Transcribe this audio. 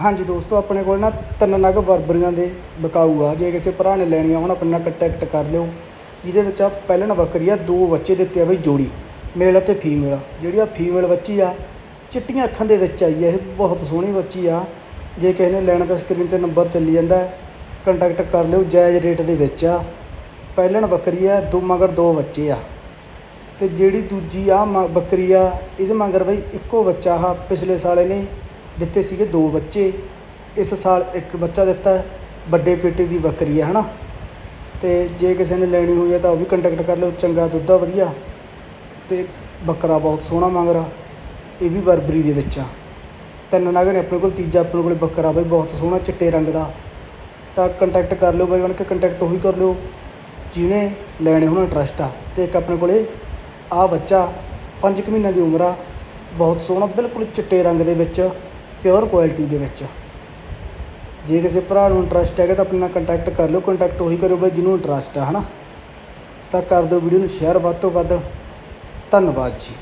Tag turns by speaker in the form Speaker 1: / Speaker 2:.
Speaker 1: ਹਾਂਜੀ ਦੋਸਤੋ, ਆਪਣੇ ਕੋਲ ਨਾ ਤਿੰਨ ਨਗ ਬਰਬਰੀਆਂ ਦੇ ਬਕਾਊ ਆ। ਜੇ ਕਿਸੇ ਭਰਾ ਨੇ ਲੈਣੀਆਂ ਹੋਣ, ਆਪਣੇ ਨਾਲ ਕੰਟੈਕਟ ਕਰ ਲਿਓ। ਜਿਹਦੇ ਵਿੱਚ ਆ ਪਹਿਲਣ ਬੱਕਰੀ ਆ, ਦੋ ਬੱਚੇ ਦਿੱਤੇ ਆ ਬਈ ਜੋੜੀ, ਮੇਲ ਅਤੇ ਫੀਮੇਲ ਜਿਹੜੀ ਆ ਫੀਮੇਲ ਬੱਚੀ ਆ, ਚਿੱਟੀਆਂ ਅੱਖਾਂ ਦੇ ਵਿੱਚ ਆਈ ਆ, ਇਹ ਬਹੁਤ ਸੋਹਣੀ ਬੱਚੀ ਆ। ਜੇ ਕਿਸੇ ਨੇ ਲੈਣਾ ਤਾਂ ਸਕਰੀਨ ਤੇ ਨੰਬਰ ਚੱਲੀ ਜਾਂਦਾ ਕੰਟੈਕਟ ਕਰ ਲਿਓ, ਜਾਇਜ਼ ਰੇਟ ਦੇ ਵਿੱਚ ਆ। ਪਹਿਲਣ ਬੱਕਰੀ ਆ, ਦੋ ਮਗਰ ਦੋ ਬੱਚੇ ਆ। ਤੇ ਜਿਹੜੀ ਦੂਜੀ ਆ ਮ- ਬੱਕਰੀ ਆ, ਇਹਦੇ ਮਗਰ ਬਈ ਇੱਕੋ ਬੱਚਾ ਆ। ਪਿਛਲੇ ਸਾਲੇ ਨੇ ਦਿੱਤੇ ਸੀਗੇ ਦੋ ਬੱਚੇ। ਇਸ ਸਾਲ ਇੱਕ ਬੱਚਾ ਦਿੱਤਾ ਵੱਡੇ ਪੇਟੇ ਦੀ ਬੱਕਰੀ ਆ ਹਨਾ? ਤੇ ਜੇ ਕਿਸੇ ਨੇ ਲੈਣੀ ਹੋਈ ਹੈ ਤਾਂ ਉਹ ਵੀ ਕੰਟੈਕਟ ਕਰ ਲਿਓ। ਚੰਗਾ ਦੁੱਧ ਆ, ਵਧੀਆ। ਤੇ ਬੱਕਰਾ ਬਹੁਤ ਸੋਹਣਾ ਮਗਰ ਇਹ ਵੀ ਬਰਬਰੀ ਦੇ ਵਿੱਚ ਆ। ਤਿੰਨ ਨਗ ਨੇ ਆਪਣੇ ਕੋਲ, ਤੀਜਾ ਆਪਣੇ ਕੋਲ ਬੱਕਰਾ ਬਈ, ਬਹੁਤ ਸੋਹਣਾ, ਚਿੱਟੇ ਰੰਗ ਦਾ। ਤਾਂ ਕੰਟੈਕਟ ਕਰ ਲਿਓ ਬਾਈ, ਬਣ ਕੇ ਕੰਟੈਕਟ ਉਹੀ ਕਰ ਲਿਓ, ਜਿਹਨੇ ਲੈਣੇ ਹੋਣ ਇੰਟਰਸਟ ਆ। ਤੇ ਇੱਕ ਆਪਣੇ ਕੋਲੇ ਆ ਬੱਚਾ 5 ਕੁ ਮਹੀਨਿਆਂ ਦੀ ਉਮਰ ਆ। ਬਹੁਤ ਸੋਹਣਾ, ਬਿਲਕੁਲ ਚਿੱਟੇ ਰੰਗ ਦੇ ਵਿੱਚ। ਪਿਓਰ ਕੁਆਲਿਟੀ ਦੇ ਵਿੱਚ। ਜੇ ਕਿਸੇ ਭਰਾ ਨੂੰ ਇੰਟਰਸਟ ਹੈਗਾ ਤਾਂ ਆਪਣੇ ਨਾਲ ਕੰਟੈਕਟ ਕਰ ਲਿਓ ਕੰਟੈਕਟ ਉਹੀ ਕਰਿਓ ਬਈ ਜਿਹਨੂੰ ਇੰਟਰਸਟ ਆ, ਹਨਾ। ਤਾਂ ਕਰ ਦਿਓ ਵੀਡੀਓ ਨੂੰ ਸ਼ੇਅਰ ਵੱਧ ਤੋਂ ਵੱਧ। ਧੰਨਵਾਦ ਜੀ।